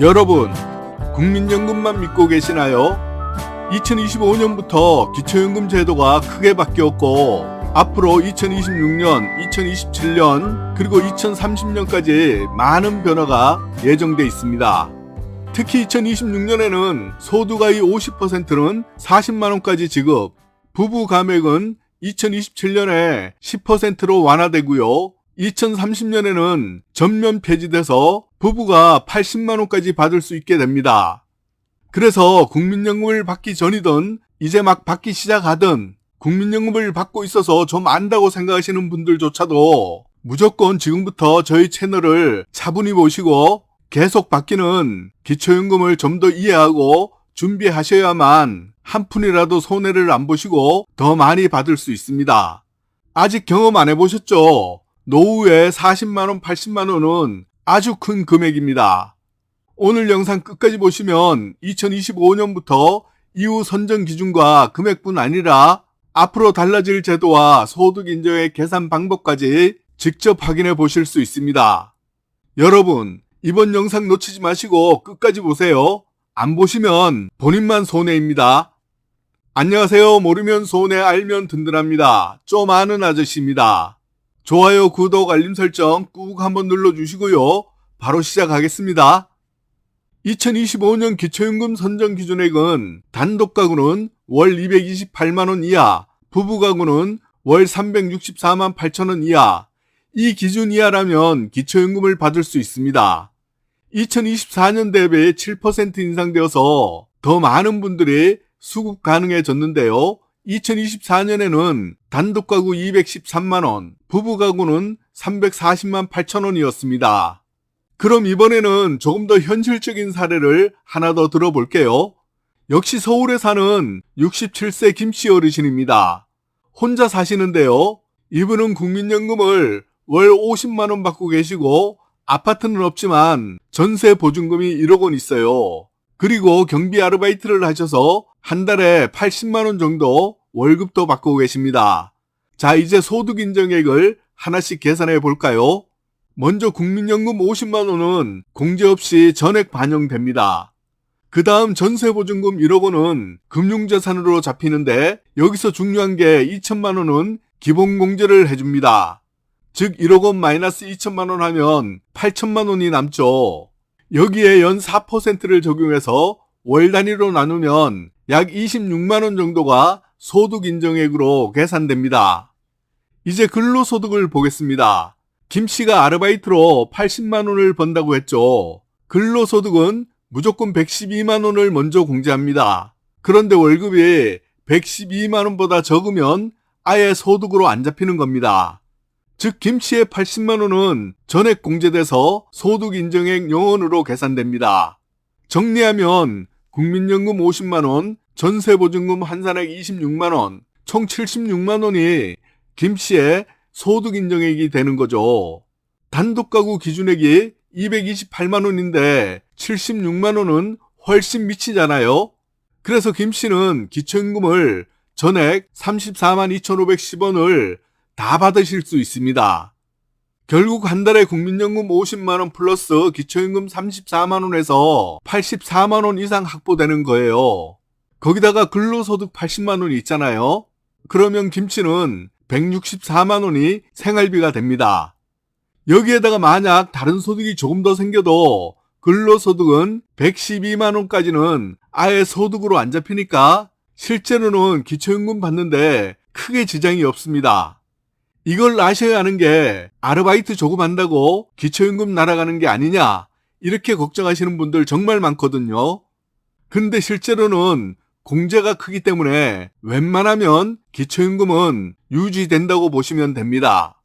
여러분, 국민연금만 믿고 계시나요? 2025년부터 기초연금 제도가 크게 바뀌었고, 앞으로 2026년, 2027년, 그리고 2030년까지 많은 변화가 예정돼 있습니다. 특히 2026년에는 소득의 50%는 40만원까지 지급, 부부 감액은 2027년에 10%로 완화되고요. 2030년에는 전면 폐지돼서 부부가 80만원까지 받을 수 있게 됩니다. 그래서 국민연금을 받기 전이든 이제 막 받기 시작하든 국민연금을 받고 있어서 좀 안다고 생각하시는 분들조차도 무조건 지금부터 저희 채널을 차분히 보시고 계속 받기는 기초연금을 좀 더 이해하고 준비하셔야만 한 푼이라도 손해를 안 보시고 더 많이 받을 수 있습니다. 아직 경험 안 해보셨죠? 노후에 40만원, 80만원은 아주 큰 금액입니다. 오늘 영상 끝까지 보시면 2025년부터 이후 선정 기준과 금액뿐 아니라 앞으로 달라질 제도와 소득 인정의 계산 방법까지 직접 확인해 보실 수 있습니다. 여러분, 이번 영상 놓치지 마시고 끝까지 보세요. 안 보시면 본인만 손해입니다. 안녕하세요. 모르면 손해, 알면 든든합니다. 좀 아는 아저씨입니다. 좋아요, 구독, 알림 설정 꾹 한번 눌러주시고요. 바로 시작하겠습니다. 2025년 기초연금 선정 기준액은 단독 가구는 월 228만원 이하, 부부 가구는 월 364만 8천원 이하, 이 기준 이하라면 기초연금을 받을 수 있습니다. 2024년 대비 7% 인상되어서 더 많은 분들이 수급 가능해졌는데요. 2024년에는 단독 가구 213만 원, 부부 가구는 340만 8천 원이었습니다. 그럼 이번에는 조금 더 현실적인 사례를 하나 더 들어볼게요. 역시 서울에 사는 67세 김씨 어르신입니다. 혼자 사시는데요. 이분은 국민연금을 월 50만 원 받고 계시고 아파트는 없지만 전세 보증금이 1억 원 있어요. 그리고 경비 아르바이트를 하셔서 한 달에 80만원 정도 월급도 받고 계십니다. 자, 이제 소득 인정액을 하나씩 계산해 볼까요? 먼저 국민연금 50만원은 공제 없이 전액 반영됩니다. 그 다음 전세보증금 1억 원은 금융자산으로 잡히는데 여기서 중요한 게 2천만원은 기본공제를 해줍니다. 즉 1억 원 마이너스 2천만 원 하면 8천만 원이 남죠. 여기에 연 4%를 적용해서 월 단위로 나누면 약 26만 원 정도가 소득 인정액으로 계산됩니다. 이제 근로소득을 보겠습니다. 김 씨가 아르바이트로 80만 원을 번다고 했죠. 근로소득은 무조건 112만 원을 먼저 공제합니다. 그런데 월급이 112만 원보다 적으면 아예 소득으로 안 잡히는 겁니다. 즉 김씨의 80만 원은 전액 공제돼서 소득 인정액 영원으로 계산됩니다. 정리하면 국민연금 50만 원, 전세보증금 한산액 26만 원, 총 76만 원이 김 씨의 소득 인정액이 되는 거죠. 단독 가구 기준액이 228만 원인데 76만 원은 훨씬 미치잖아요. 그래서 김 씨는 기초임금을 전액 34만 2,510원을 다 받으실 수 있습니다. 결국 한 달에 국민연금 50만원 플러스 기초임금 34만원에서 84만원 이상 확보되는 거예요. 거기다가 근로소득 80만원이 있잖아요. 그러면 김치는 164만원이 생활비가 됩니다. 여기에다가 만약 다른 소득이 조금 더 생겨도 근로소득은 112만원까지는 아예 소득으로 안 잡히니까 실제로는 기초임금 받는데 크게 지장이 없습니다. 이걸 아셔야 하는 게 아르바이트 조금 한다고 기초임금 날아가는 게 아니냐 이렇게 걱정하시는 분들 정말 많거든요. 근데 실제로는 공제가 크기 때문에 웬만하면 기초임금은 유지된다고 보시면 됩니다.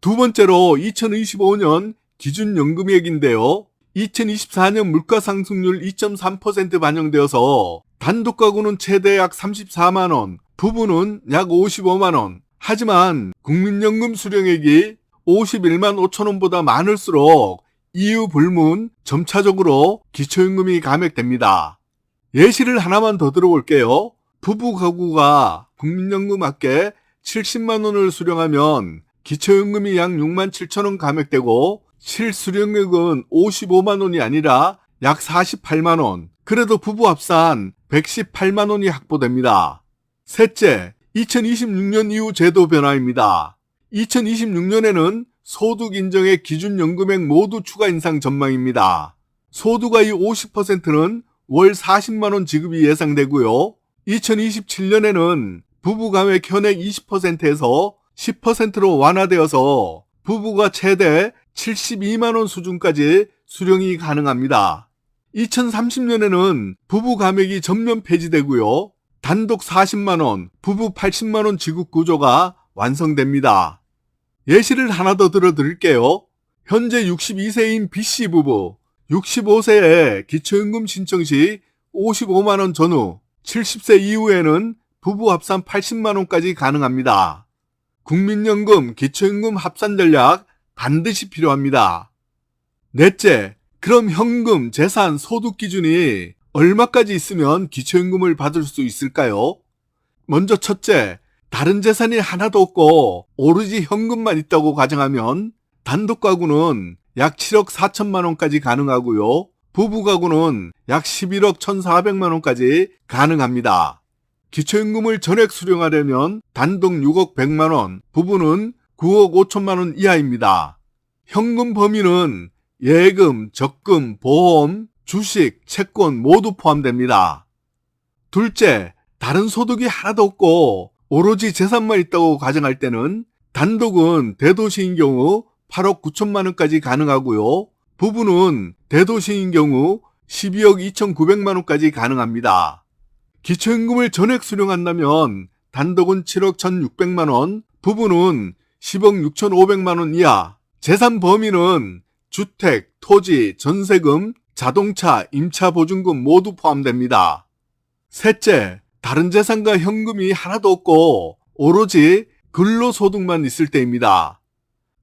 두 번째로 2025년 기준연금액인데요. 2024년 물가상승률 2.3% 반영되어서 단독 가구는 최대 약 34만원, 부부는 약 55만원, 하지만 국민연금 수령액이 51만 5천 원보다 많을수록 이유 불문 점차적으로 기초임금이 감액됩니다. 예시를 하나만 더 들어볼게요. 부부 가구가 국민연금 합계 70만 원을 수령하면 기초임금이 약 6만 7천 원 감액되고 실수령액은 55만 원이 아니라 약 48만 원, 그래도 부부 합산 118만 원이 확보됩니다. 셋째, 2026년 이후 제도 변화입니다. 2026년에는 소득 인정의 기준 연금액 모두 추가 인상 전망입니다. 소득의 50%는 월 40만 원 지급이 예상되고요. 2027년에는 부부 감액 현액 20%에서 10%로 완화되어서 부부가 최대 72만 원 수준까지 수령이 가능합니다. 2030년에는 부부 감액이 전면 폐지되고요. 단독 40만 원, 부부 80만 원 지급 구조가 완성됩니다. 예시를 하나 더 들어드릴게요. 현재 62세인 B씨 부부, 65세에 기초연금 신청 시 55만 원 전후, 70세 이후에는 부부 합산 80만 원까지 가능합니다. 국민연금, 기초연금 합산 전략 반드시 필요합니다. 넷째, 그럼 현금, 재산, 소득 기준이 얼마까지 있으면 기초연금을 받을 수 있을까요? 먼저 첫째, 다른 재산이 하나도 없고 오로지 현금만 있다고 가정하면 단독 가구는 약 7억 4천만 원까지 가능하고요. 부부 가구는 약 11억 1,400만 원까지 가능합니다. 기초연금을 전액 수령하려면 단독 6억 100만 원, 부부는 9억 5천만 원 이하입니다. 현금 범위는 예금, 적금, 보험, 주식, 채권 모두 포함됩니다. 둘째, 다른 소득이 하나도 없고 오로지 재산만 있다고 가정할 때는 단독은 대도시인 경우 8억 9천만 원까지 가능하고요. 부부는 대도시인 경우 12억 2,900만 원까지 가능합니다. 기초연금을 전액 수령한다면 단독은 7억 1,600만 원, 부부는 10억 6,500만 원 이하, 재산 범위는 주택, 토지, 전세금, 자동차, 임차 보증금 모두 포함됩니다. 셋째, 다른 재산과 현금이 하나도 없고 오로지 근로소득만 있을 때입니다.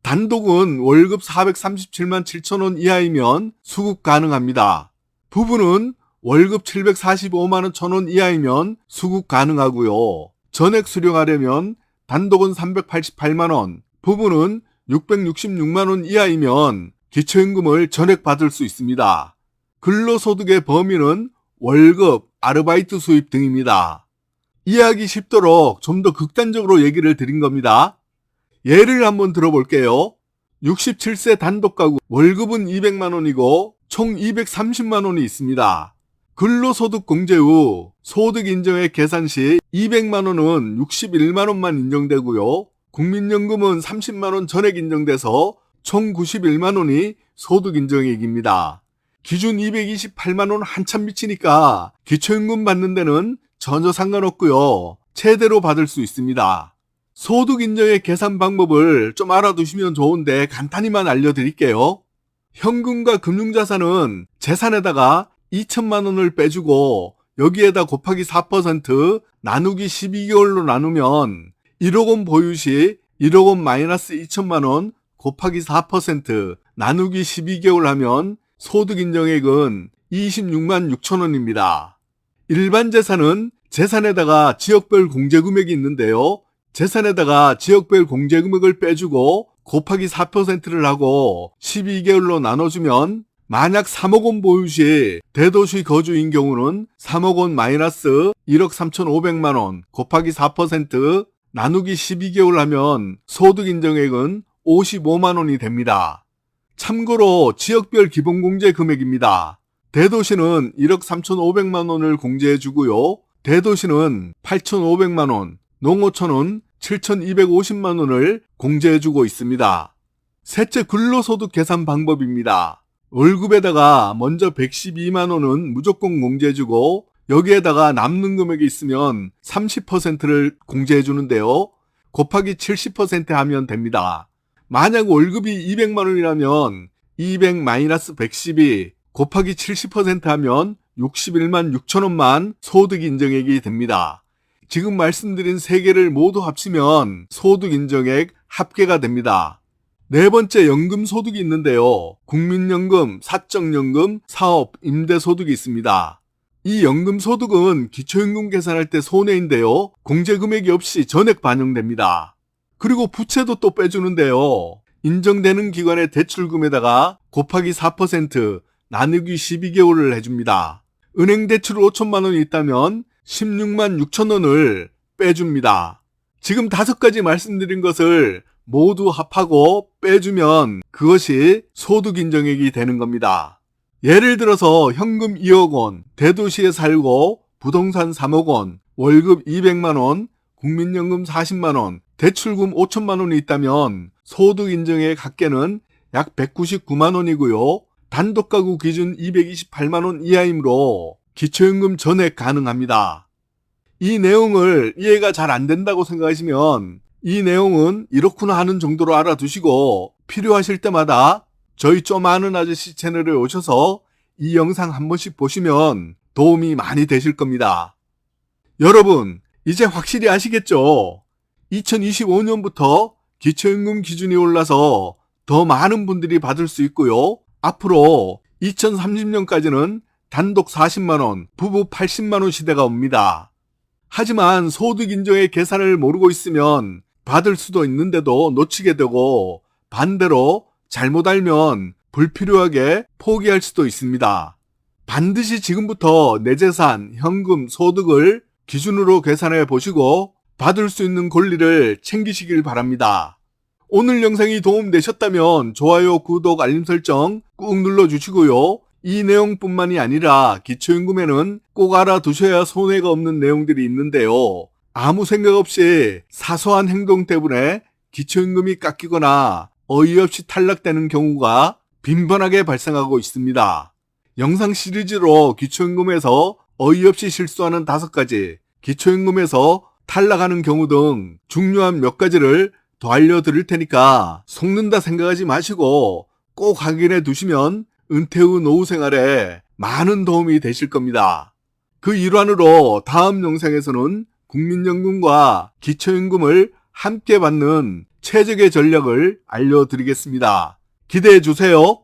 단독은 월급 437만 7천 원 이하이면 수급 가능합니다. 부부는 월급 745만 원 천원 이하이면 수급 가능하고요. 전액 수령하려면 단독은 388만 원, 부부는 666만 원 이하이면 기초연금을 전액 받을 수 있습니다. 근로소득의 범위는 월급, 아르바이트 수입 등입니다. 이해하기 쉽도록 좀 더 극단적으로 얘기를 드린 겁니다. 예를 한번 들어볼게요. 67세 단독 가구 월급은 200만 원이고 총 230만 원이 있습니다. 근로소득 공제 후 소득 인정액 계산 시 200만 원은 61만 원만 인정되고요. 국민연금은 30만 원 전액 인정돼서 총 91만 원이 소득 인정액입니다. 기준 228만 원 한참 미치니까 기초연금 받는 데는 전혀 상관없고요. 최대로 받을 수 있습니다. 소득 인정의 계산 방법을 좀 알아두시면 좋은데 간단히만 알려드릴게요. 현금과 금융자산은 재산에다가 2천만 원을 빼주고 여기에다 곱하기 4% 나누기 12개월로 나누면 1억 원 보유 시 1억 원 마이너스 2천만 원 곱하기 4% 나누기 12개월 하면 소득 인정액은 26만 6천 원입니다. 일반 재산은 재산에다가 지역별 공제 금액이 있는데요. 재산에다가 지역별 공제 금액을 빼주고 곱하기 4%를 하고 12개월로 나눠주면 만약 3억 원 보유 시 대도시 거주인 경우는 3억 원 마이너스 1억 3,500만 원 곱하기 4% 나누기 12개월 하면 소득 인정액은 55만 원이 됩니다. 참고로 지역별 기본공제 금액입니다. 대도시는 1억 3,500만 원을 공제해 주고요. 대도시는 8,500만 원, 농어촌은 7,250만 원을 공제해 주고 있습니다. 셋째 근로소득 계산 방법입니다. 월급에다가 먼저 112만 원은 무조건 공제해 주고 여기에다가 남는 금액이 있으면 30%를 공제해 주는데요. 곱하기 70% 하면 됩니다. 만약 월급이 200만 원이라면 200 마이너스 112 곱하기 70% 하면 61만 6천 원만 소득 인정액이 됩니다. 지금 말씀드린 세 개를 모두 합치면 소득 인정액 합계가 됩니다. 네 번째 연금 소득이 있는데요. 국민연금, 사적연금, 사업, 임대소득이 있습니다. 이 연금 소득은 기초연금 계산할 때 손해인데요. 공제 금액이 없이 전액 반영됩니다. 그리고 부채도 또 빼주는데요. 인정되는 기관의 대출금에다가 곱하기 4% 나누기 12개월을 해줍니다. 은행 대출 5천만 원이 있다면 16만 6천 원을 빼줍니다. 지금 다섯 가지 말씀드린 것을 모두 합하고 빼주면 그것이 소득 인정액이 되는 겁니다. 예를 들어서 현금 2억 원, 대도시에 살고 부동산 3억 원, 월급 200만 원, 국민연금 40만 원, 대출금 5천만 원이 있다면 소득 인정액 합계는 약 199만 원이고요. 단독 가구 기준 228만 원 이하이므로 기초연금 전액 가능합니다. 이 내용을 이해가 잘 안 된다고 생각하시면 이 내용은 이렇구나 하는 정도로 알아두시고 필요하실 때마다 저희 좀 아는 아저씨 채널에 오셔서 이 영상 한 번씩 보시면 도움이 많이 되실 겁니다. 여러분, 이제 확실히 아시겠죠? 2025년부터 기초연금 기준이 올라서 더 많은 분들이 받을 수 있고요. 앞으로 2030년까지는 단독 40만원, 부부 80만원 시대가 옵니다. 하지만 소득 인정의 계산을 모르고 있으면 받을 수도 있는데도 놓치게 되고 반대로 잘못 알면 불필요하게 포기할 수도 있습니다. 반드시 지금부터 내 재산, 현금, 소득을 기준으로 계산해 보시고 받을 수 있는 권리를 챙기시길 바랍니다. 오늘 영상이 도움되셨다면 좋아요, 구독, 알림 설정 꾹 눌러주시고요. 이 내용뿐만이 아니라 기초연금에는 꼭 알아두셔야 손해가 없는 내용들이 있는데요. 아무 생각 없이 사소한 행동 때문에 기초연금이 깎이거나 어이없이 탈락되는 경우가 빈번하게 발생하고 있습니다. 영상 시리즈로 기초연금에서 어이없이 실수하는 다섯 가지, 기초연금에서 탈락하는 경우 등 중요한 몇 가지를 더 알려드릴 테니까 속는다 생각하지 마시고 꼭 확인해 두시면 은퇴 후 노후 생활에 많은 도움이 되실 겁니다. 그 일환으로 다음 영상에서는 국민연금과 기초연금을 함께 받는 최적의 전략을 알려드리겠습니다. 기대해 주세요.